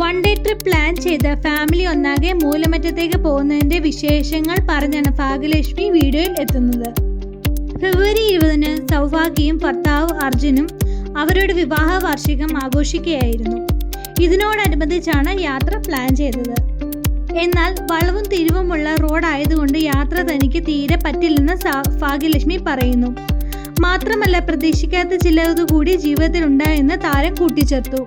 One day trip plan ചെയ്ത family ഒന്നാകെ മൂലമറ്റത്തേക്ക് പോകുന്നതിന്റെ വിശേഷങ്ങൾ പറഞ്ഞാണ് ഭാഗ്യലക്ഷ്മി വീഡിയോയിൽ എത്തുന്നത്. ഫെബ്രുവരി ഇരുപതിന് സൗഭാഗ്യയും ഭർത്താവ് അർജുനും അവരുടെ വിവാഹ വാർഷികം ആഘോഷിക്കുകയായിരുന്നു. ഇതിനോടനുബന്ധിച്ചാണ് യാത്ര പ്ലാൻ ചെയ്തത്. എന്നാൽ വളവും തിരിവുമുള്ള റോഡായതുകൊണ്ട് യാത്ര തനിക്ക് തീരെ പറ്റില്ലെന്ന് ഭാഗ്യലക്ഷ്മി പറയുന്നു. മാത്രമല്ല പ്രതീക്ഷിക്കാത്ത ചിലത് കൂടി ജീവിതത്തിലുണ്ടായെന്ന് താരം കൂട്ടിച്ചേർത്തു.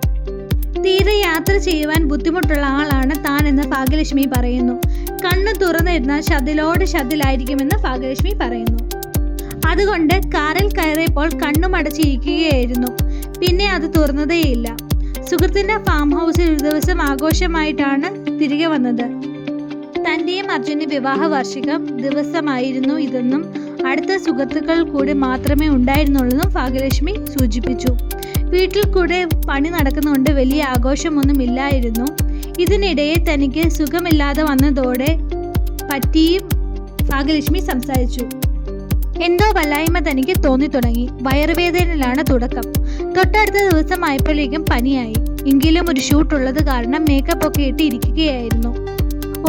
തീരെ യാത്ര ചെയ്യുവാൻ ബുദ്ധിമുട്ടുള്ള ആളാണ് താൻ എന്ന് ഭാഗ്യലക്ഷ്മി പറയുന്നു. കണ്ണു തുറന്നിരുന്നാൽ ശതിലോട് ശതിലായിരിക്കുമെന്ന് ഭാഗ്യലക്ഷ്മി പറയുന്നു. അതുകൊണ്ട് കാറിൽ കയറിയപ്പോൾ കണ്ണുമടച്ചിരിക്കുകയായിരുന്നു പിന്നെ അത് തുറന്നതേയില്ല. സുഹൃത്തിന്റെ ഫാം ഹൗസിൽ ഒരു ദിവസം ആഘോഷമായിട്ടാണ് തിരികെ വന്നത്. തന്റെയും അർജുന്റെ വിവാഹ വാർഷികം ദിവസമായിരുന്നു ഇതെന്നും അടുത്ത സുഹൃത്തുക്കൾ കൂടി മാത്രമേ ഉണ്ടായിരുന്നുള്ളെന്നും ഭാഗ്യലക്ഷ്മി സൂചിപ്പിച്ചു. വീട്ടിൽ കൂടെ പണി നടക്കുന്നതുകൊണ്ട് വലിയ ആഘോഷമൊന്നും ഇല്ലായിരുന്നു ഇതിനിടയിൽ തനിക്ക് സുഖമില്ലാതെ വന്നതോടെ പറ്റിയും ഭാഗ്യലക്ഷ്മി സംസാരിച്ചു. എന്തോ വല്ലായ്മ തനിക്ക് തോന്നി തുടങ്ങി വയറുവേദനയിലാണ് തുടക്കം. തൊട്ടടുത്ത ദിവസം ദിവസമായപ്പോഴേക്കും പനിയായി. എങ്കിലും ഒരു ഷൂട്ട് ഉള്ളത് കാരണം മേക്കപ്പ് ഒക്കെ ഇട്ട് ഇരിക്കുകയായിരുന്നു.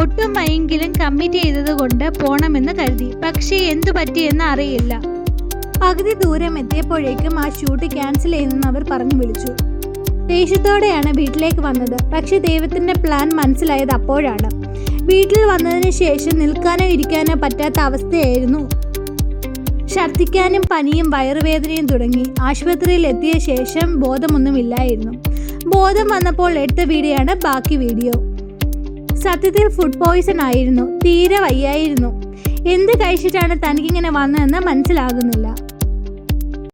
ഒട്ടും വൈകിലും കമ്മിറ്റ് ചെയ്തത് കൊണ്ട് പോണമെന്ന് കരുതി. പക്ഷേ എന്തു പറ്റിയെന്ന് അറിയില്ല പകുതി ദൂരം എത്തിയപ്പോഴേക്കും ആ ഷൂട്ട് ക്യാൻസൽ ചെയ്യുന്നെന്ന് അവർ പറഞ്ഞു വിളിച്ചു. ദേഷ്യത്തോടെയാണ് വീട്ടിലേക്ക് വന്നത്. പക്ഷേ ദൈവത്തിന്റെ പ്ലാൻ മനസ്സിലായത് അപ്പോഴാണ്. വീട്ടിൽ വന്നതിന് ശേഷം നിൽക്കാനോ ഇരിക്കാനോ പറ്റാത്ത അവസ്ഥയായിരുന്നു. ഛർദ്ദിക്കാനും പനിയും വയറുവേദനയും തുടങ്ങി. ആശുപത്രിയിൽ എത്തിയ ശേഷം ബോധമൊന്നുമില്ലായിരുന്നു. ബോധം വന്നപ്പോൾ എടുത്ത വീഡിയോയാണ് ബാക്കി വീഡിയോ. സത്യത്തിൽ ഫുഡ് പോയിസൺ ആയിരുന്നു. തീരെ വയ്യായിരുന്നു. എന്ത് കഴിച്ചിട്ടാണ് തനിക്കിങ്ങനെ വന്നതെന്ന് മനസ്സിലാകുന്നില്ല.